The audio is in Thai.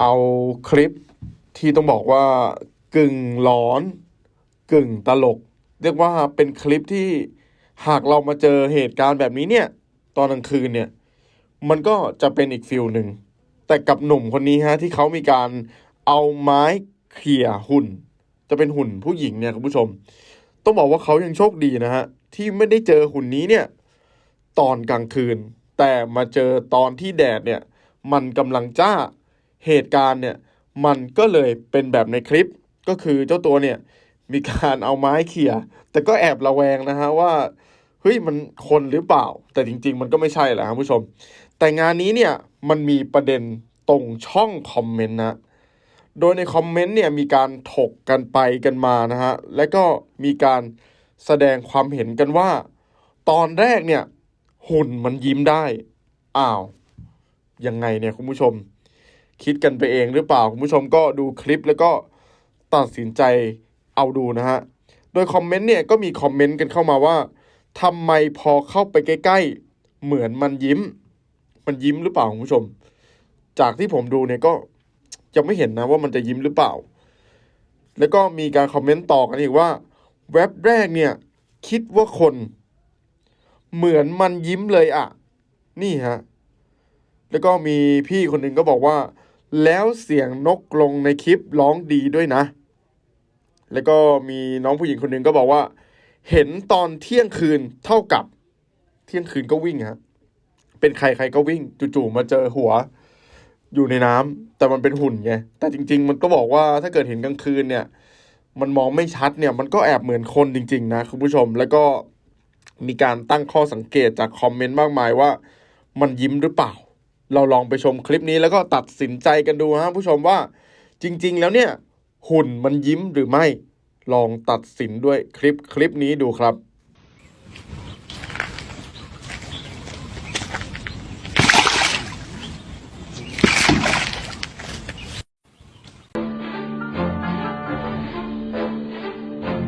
เอาคลิปที่ต้องบอกว่ากึ่งหลอน กึ่งตลก เรียกว่าเป็นคลิปที่หากเรามาเจอเหตุการณ์แบบนี้เนี่ย ตอนกลางคืนเนี่ย มันก็จะเป็นอีกฟิลหนึ่ง แต่กับหนุ่มคนนี้ฮะที่เขามีการเอาไม้เขี่ยหุ่น จะเป็นหุ่นผู้หญิงเนี่ยคุณผู้ชม ต้องบอกว่าเขายังโชคดีนะฮะที่ไม่ได้เจอหุ่นนี้เนี่ย ตอนกลางคืน แต่มาเจอตอนที่แดดเนี่ย มันกำลังจ้า เหตุการณ์เนี่ยมันก็เลยเป็นแบบในคลิปก็คือเจ้าตัวเนี่ยมีการเอาไม้เขี่ยแต่ก็แอบระแวงนะฮะว่าเฮ้ยมันคนหรือเปล่า แต่จริง ๆ มันก็ไม่ใช่แหละครับผู้ชม แต่งานนี้เนี่ยมันมีประเด็นตรงช่องคอมเมนต์นะโดยในคอมเมนต์เนี่ยมีการถกกันไปกันมานะฮะและก็มีการแสดงความเห็นกันว่า ตอนแรกเนี่ยหุ่นมันยิ้มได้อ้าวยังไงเนี่ยคุณผู้ชม คิดกันไปเองหรือเปล่า คุณผู้ชมก็ดูคลิปแล้วก็ตัดสินใจเอาดูนะฮะ โดยคอมเมนต์เนี่ยก็มีคอมเมนต์กันเข้ามาว่าทำไมพอเข้าไปใกล้ๆ เหมือนมันยิ้ม มันยิ้มหรือเปล่าคุณผู้ชม จากที่ผมดูเนี่ยก็ยังไม่เห็นนะว่ามันจะยิ้มหรือเปล่า แล้วก็มีการคอมเมนต์ต่อกันอีกว่าเว็บแรกเนี่ยคิดว่าคน เหมือนมันยิ้มเลยอะนี่ฮะ แล้วก็มีพี่คนหนึ่งก็บอกว่า แล้วเสียงนกกรงในคลิปร้องดีด้วยนะ แล้วก็มีน้องผู้หญิงคนหนึ่งก็บอกว่า เห็นตอนเที่ยงคืนเท่ากับ เที่ยงคืนก็วิ่งฮะเป็นใครใครก็วิ่งจู่ๆมาเจอหัว อยู่ในน้ำแต่มันเป็นหุ่นไงแต่จริง ๆ มันก็บอกว่าถ้าเกิดเห็นกลางคืนเนี่ย มันมองไม่ชัดเนี่ยมันก็แอบเหมือนคนจริง ๆ นะคุณผู้ชมแล้วก็มีการตั้งข้อสังเกตจากคอมเมนต์มากมายว่า มันยิ้มหรือเปล่า เราลองไปชมคลิปนี้แล้วก็ตัดสินใจกันดูฮะผู้ชมว่าจริง ๆ แล้วเนี่ย หุ่นมันยิ้มหรือไม่ ลองตัดสินด้วยคลิปคลิปนี้ดูครับ